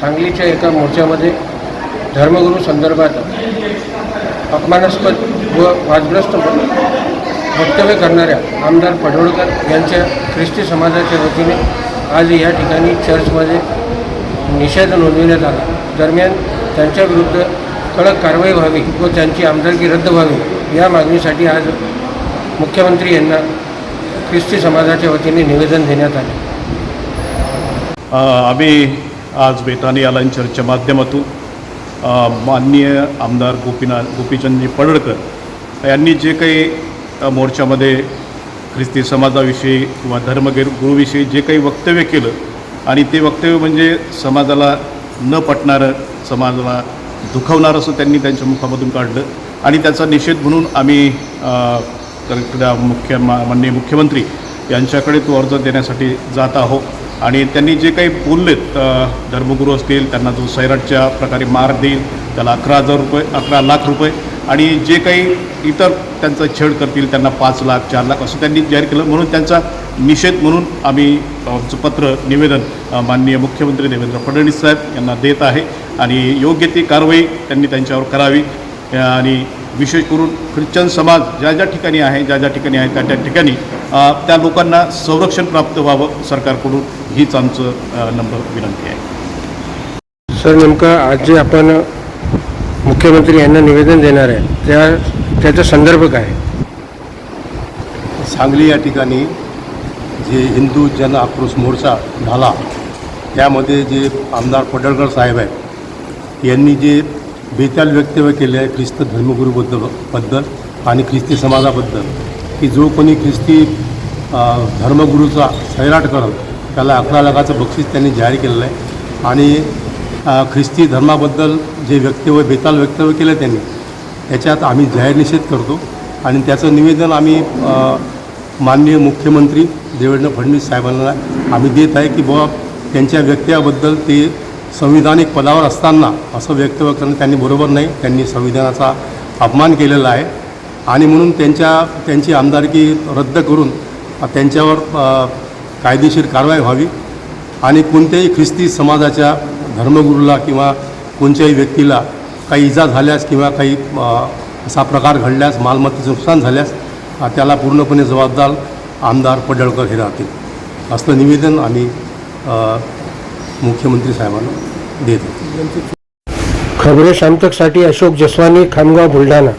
सांगलीच्या एका मोर्चामध्ये धर्मगुरू संदर्भात अपमानास्पद व वादग्रस्त वक्तव्य करणाऱ्या आमदार पडोळकर यांच्या ख्रिस्ती समाजाच्या वतीने आज या ठिकाणी चर्चमध्ये निषेध नोंदविण्यात आला. दरम्यान त्यांच्याविरुद्ध कडक कारवाई व्हावी व त्यांची आमदारकी रद्द व्हावी या मागणीसाठी आज मुख्यमंत्री यांना ख्रिस्ती समाजाच्या वतीने निवेदन देण्यात आले. आम्ही आज बेतानी अलायन चर्चच्या माध्यमातून माननीय आमदार गोपीनाथ गोपीचंदजी पडळकर यांनी जे काही मोर्चामध्ये ख्रिस्ती समाजाविषयी किंवा धर्मगिर गुरुविषयी जे काही वक्तव्य केलं आणि ते वक्तव्य म्हणजे समाजाला न पटणारं समाजाला दुखवणारं असं त्यांनी त्यांच्या मुखामधून काढलं आणि त्याचा निषेध म्हणून आम्ही मुख्य मा माननीय मुख्यमंत्री यांच्याकडे तो अर्ज देण्यासाठी जात आहोत. आणि त्यांनी जे काही बोललेत धर्मगुरू असतील त्यांना जो सैराटच्या प्रकारे मार देईल त्याला अकरा हजार रुपये अकरा लाख रुपये आणि जे काही इतर त्यांचा छेड करतील त्यांना पाच लाख चार लाख असं त्यांनी जाहीर केलं. म्हणून त्यांचा निषेध म्हणून आम्ही आमचं पत्र निवेदन माननीय मुख्यमंत्री देवेंद्र फडणवीस साहेब यांना देत आहे आणि योग्य ती कारवाई त्यांनी त्यांच्यावर करावी. आणि विशेष करून ख्रिश्चन समाज ज्या ज्या ठिकाणी आहे ज्या ज्या ठिकाणी आहे त्या त्या ठिकाणी त्या लोकांना संरक्षण प्राप्त व्हावं सरकारकडून हीच आमचं नम्र विनंती आहे सर नेमकं आज जे आपण मुख्यमंत्री यांना निवेदन देणार आहे त्या त्याचा संदर्भ काय? सांगली या ठिकाणी जे हिंदू जन आक्रोश मोर्चा झाला त्यामध्ये जे आमदार पडळकर साहेब आहेत यांनी जे बेताल वक्तव्य केले आहे ख्रिस्त धर्मगुरूबद्दल बद्दल आणि ख्रिस्ती समाजाबद्दल की जो कोणी ख्रिस्ती धर्मगुरूचा सैराट करल त्याला अकरा लाखाचं बक्षीस त्यांनी जाहीर केलेलं आहे. आणि ख्रिस्ती धर्माबद्दल जे वक्तव्य बेताल वक्तव्य केलं त्यांनी त्याच्यात आम्ही जाहीर निषेध करतो. आणि त्याचं निवेदन आम्ही माननीय मुख्यमंत्री देवेंद्र फडणवीस साहेबांना आम्ही देत आहे की बुवा त्यांच्या व्यक्तव्याबद्दल ते संविधानिक पदावर असताना असं वक्तव्य करणं त्यांनी बरोबर नाही. त्यांनी संविधानाचा अपमान केलेला आहे. आणि म्हणून त्यांच्या त्यांची आमदारकी रद्द करून त्यांच्यावर कायदेशीर कारवाई व्हावी आणि कोणत्याही ख्रिस्ती समाजाच्या धर्मगुरूला किंवा कोणत्याही व्यक्तीला काही इजा झाल्यास किंवा काही असा प्रकार घडल्यास मालमत्तेचं नुकसान झाल्यास त्याला पूर्णपणे जबाबदार आमदार पडळकर हे राहतील. असं निवेदन आम्ही मुख्यमंत्री साहेबांना देत खबरे शांतकसाठी अशोक जसवानी खामगाव बुलढाणा.